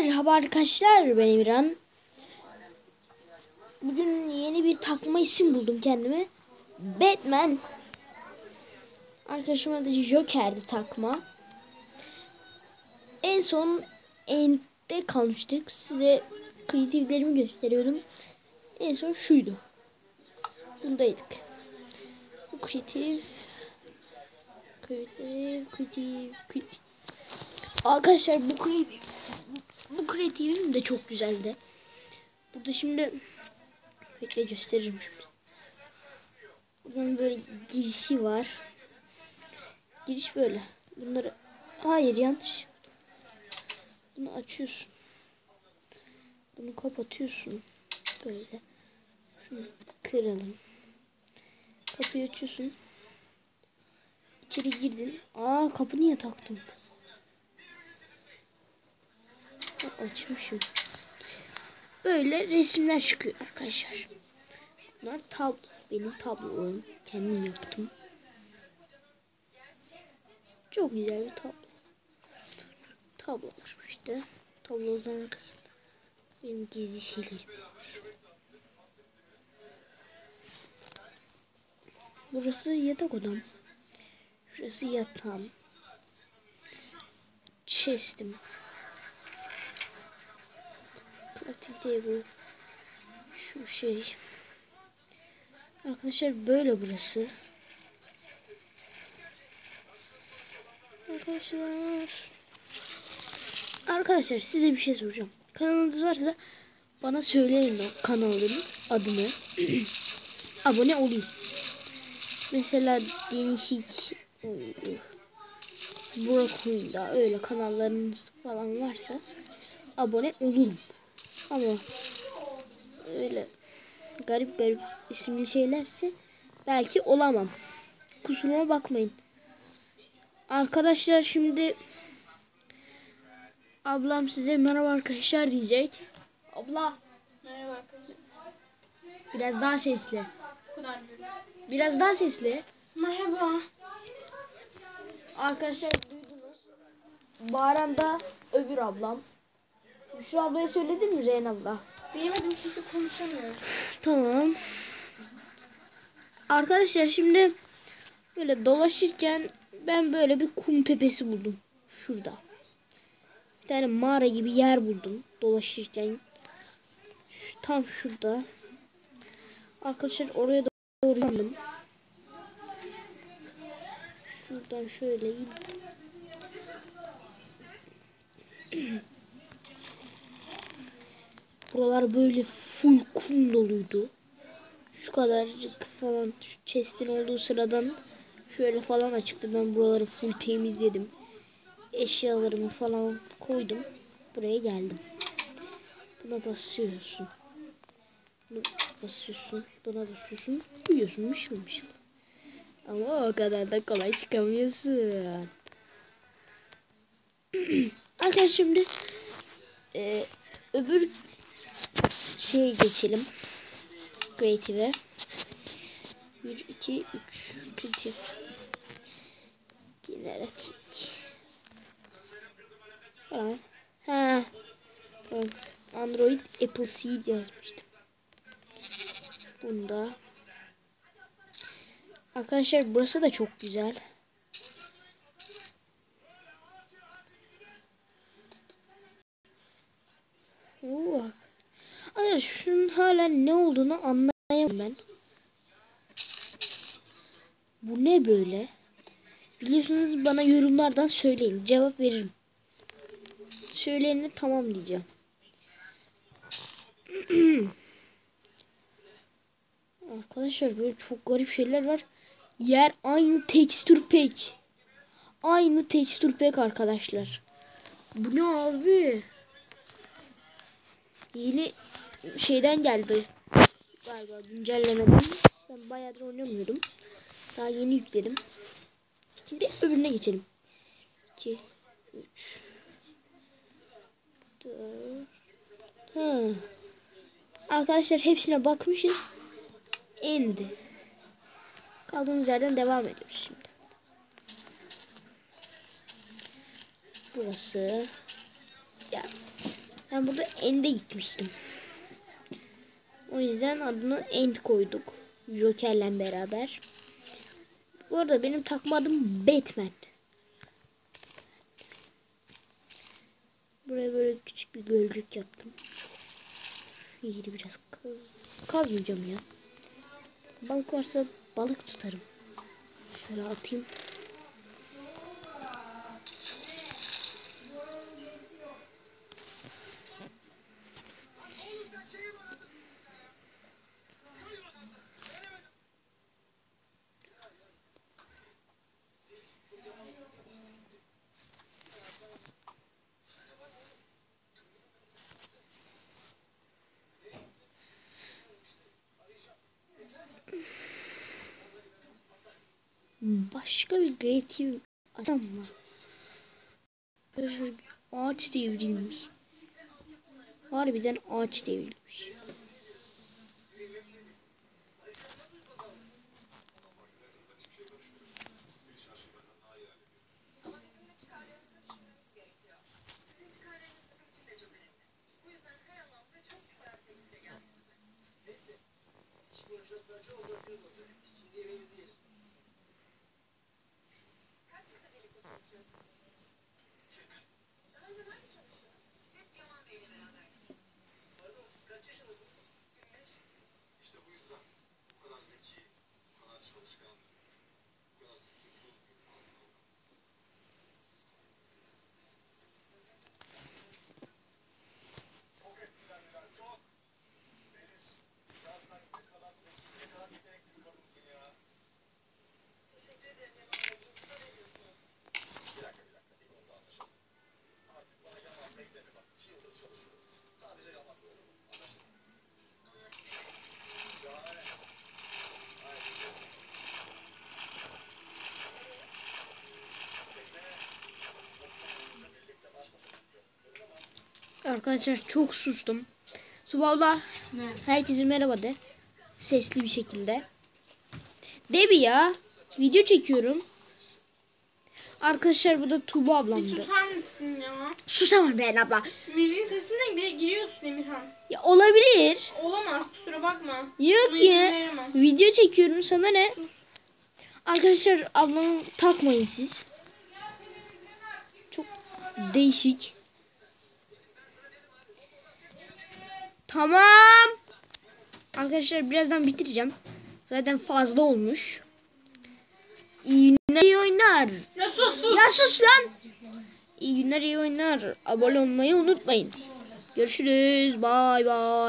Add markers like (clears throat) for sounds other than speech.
Merhaba arkadaşlar ben Emirhan. Bugün yeni bir takma isim buldum kendime. Batman. Arkadaşım adı Joker'di takma. En son End'de kalmıştık. Size kreatiflerimi gösteriyorum. En son şuydu. Bundaydık. Bu kreatif. Kreatif, kreatif, kreatif. Arkadaşlar bu kreatif kreatifim de çok güzeldi. Burada şimdi bekle gösteririm şimdi. Buradan böyle girişi var. Giriş böyle. Bunları hayır yanlış. Bunu açıyorsun. Bunu kapatıyorsun. Böyle. Şunu kıralım. Kapıyı açıyorsun. İçeri girdin. Aa kapı niye taktım? Açmışım. Böyle resimler çıkıyor arkadaşlar. Bunlar tablo. Benim tablolarım. Kendim yaptım. Çok güzel bir tablo. Tablolar işte. Tabloların arkasında. Benim gizli şeylerim. Burası yatak odam. Şurası yatağım. Chest'im. Pratik table. Şu şey. Arkadaşlar böyle burası. Arkadaşlar. Arkadaşlar size bir şey soracağım. Kanalınız varsa bana söyleyin o kanalın adını. (clears throat) Abone olayım. Mesela değişik Burak Oyunda öyle kanallarınız falan varsa abone olurum. Ama öyle garip garip isimli şeylerse belki olamam. Kusuruma bakmayın. Arkadaşlar şimdi ablam size merhaba arkadaşlar diyecek. Abla Merhaba arkadaşlar. biraz daha sesli. Biraz daha sesli. Merhaba. Arkadaşlar duydunuz. Bağıran da öbür ablam. Şu ablaya söyledin mi Reyhan abla? Diyemedim çünkü konuşamıyorum. Tamam. Arkadaşlar şimdi böyle dolaşırken ben böyle bir kum tepesi buldum. Şurada. Bir tane mağara gibi yer buldum dolaşırken. Şu, tam şurada. Arkadaşlar oraya doğru yandım. Şuradan şöyle. (clears throat) Buralar böyle full kum doluydu. Şu kadarcık falan şu chest'in olduğu sıradan şöyle falan açıktı. Ben buraları full temizledim. Eşyalarımı falan koydum. Buraya geldim. Buna basıyorsun. Buna basıyorsun. Buna basıyorsun. Uyuyorsun mışıl mışıl. Ama o kadar da kolay çıkamıyorsun. (clears throat) Arkadaşlar şimdi e, öbür şeye geçelim. Creative'e. 1, 2, 3. Creative. Generatik. Falan. Ha. Tamam. Android Apple Seed yazmıştım. Bunda. Arkadaşlar burası da çok güzel. Arkadaşlar şunun hala ne olduğunu anlayamıyorum ben. Bu ne böyle? Biliyorsunuz bana yorumlardan söyleyin. Cevap veririm. Söyleyene tamam diyeceğim. (clears throat) Arkadaşlar böyle çok garip şeyler var. Yer aynı tekstür pek. Aynı tekstür pek arkadaşlar. Bu ne abi? Yeni şeyden geldi. Galiba güncellemeden. Ben bayağıdır oynamıyordum. Daha yeni yükledim. Şimdi öbürüne geçelim. 2 3 4 Ha. Arkadaşlar hepsine bakmışız. Indi. Kaldığımız yerden devam ediyoruz şimdi. Burası. Ya Ben burada End'e gitmiştim. O yüzden adını End koyduk. Joker'le beraber. Bu arada benim takma adım Batman. Buraya böyle küçük bir gölcük yaptım. Yeri biraz kaz kazmayacağım ya. Balık varsa balık tutarım. Şöyle atayım. Başka bir kreatif adam var. Ağaç devrilmiş. Harbiden ağaç devrilmiş. Arkadaşlar çok sustum. Suba abla Ne? herkese merhaba de. Sesli bir şekilde. De bir ya. Video çekiyorum. Arkadaşlar bu da Tuba Bir ablamdı. susar mısın ya? Susamam ben abla. Müziğin sesine giriyorsun Emirhan. Ya olabilir. Olamaz kusura bakma. Yok izin ya. Video çekiyorum sana ne? Arkadaşlar ablamı takmayın siz. Çok değişik. Tamam. Arkadaşlar birazdan bitireceğim. Zaten fazla olmuş. İyi günler iyi oynar. Ya sus sus. Ya sus lan. İyi günler iyi oynar. Abone olmayı unutmayın. Görüşürüz. Bay bay.